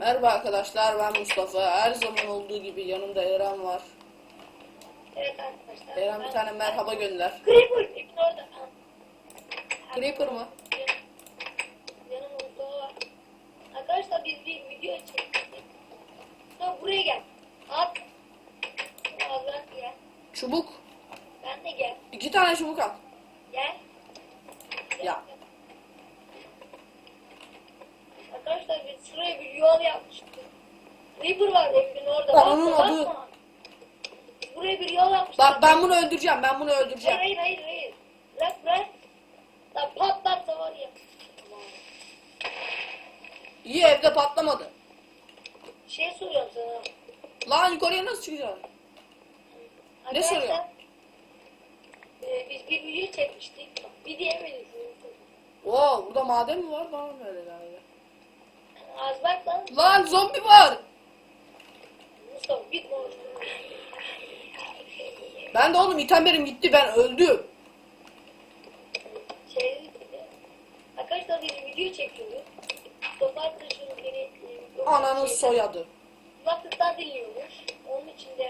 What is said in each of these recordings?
Merhaba arkadaşlar ben Mustafa. Her zaman olduğu gibi yanımda Eren var. Evet arkadaşlar. Eren bir tane merhaba gönder. Creeper evin orada. Creeper mı? Yanımızda o var. Arkadaşlar biz bir video çektik. Sonra buraya gel. At. Al bırak gel. Çubuk. Ben de gel. İki tane çubuk at. Gel. Ya. Arkadaşlar biz şuraya bir yol yapmıştık. Creeper var evin orada. Lan onun Bakma, adı- bakma. Biz buraya bir yol yapmıştık. Bak ben bunu öldüreceğim. Ben bunu Hayır öldüreceğim. hayır hayır hayır. Bırak bırak. Lan patlarsa var ya. İyi evde patlamadı. Şey soruyorum sana. Lan yukarıya nasıl çıkacağız? Ne Arkadaşlar, soruyor? e, biz bir video çekmiştik. Bir diyemedik. Oo burada maden mi var? Bana mı öyle geldi? Az bak lan. Lan zombi var. Bir. Ben de oğlum itemlerim gitti. Ben öldüm. Şey, arkadaşlar biz video çekiyoruz. Mustafa arkadaşım beni Ananın soyadı. Kulaklıktan dinliyormuş. Onun için de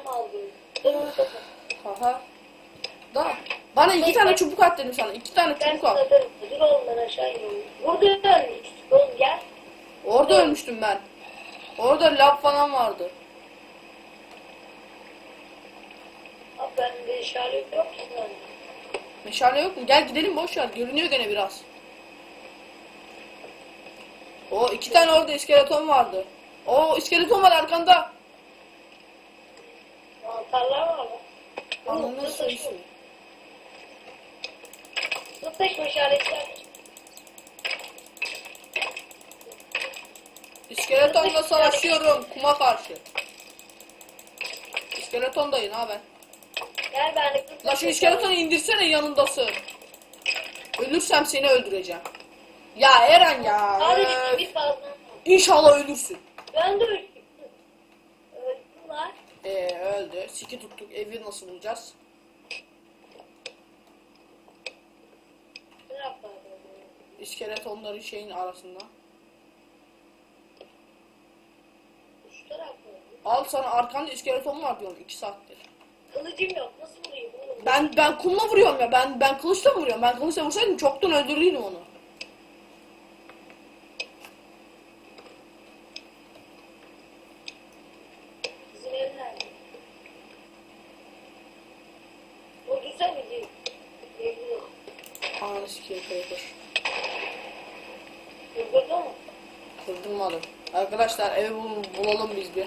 işte yük falan aldı. Değil mi Mustafa? Haha. Da. Bana iki tane çubuk at dedim sana. İki tane Ben çubuk atarım. Dur oğlum ben aşağı iniyorum. Burada ölmüştük oğlum gel. Orada ölmüştüm ben. Orada lav falan vardı. Abi ben de işaret yok ki lan. Meşale yok mu? Gel gidelim boş ver. Görünüyor gene biraz. O iki tane orada iskeleton vardı. O iskeleton var arkanda. Var mı? Ananı sayısı. Zıplaş meşaletler. İskeletonla savaşıyorum kuma karşı. İskeletondayım ha ben. Gel ben de La şu iskeletonu indirsene yanındasın. Ölürsem seni öldüreceğim. Ya Eren ya. Öf. bir fazla. İnşallah ölürsün. Ben de öldüm. Ee öldü. Siki tuttuk. Evi nasıl bulacağız? Ne yapmadım? İskeletonların şeyin arasında. Al sana arkanda iskeleton var diyorum 2 saattir. Kılıcım yok. Nasıl vurayım? Ben ben kumla vuruyorum ya. Ben ben kılıçla vuruyorum. Ben kılıçla vursaydım çoktan öldürürdüm onu. Ananı sikeyim kayıpır. Vurdurdu mu? Kırdırmadım. Arkadaşlar evi bul- bulalım biz bir.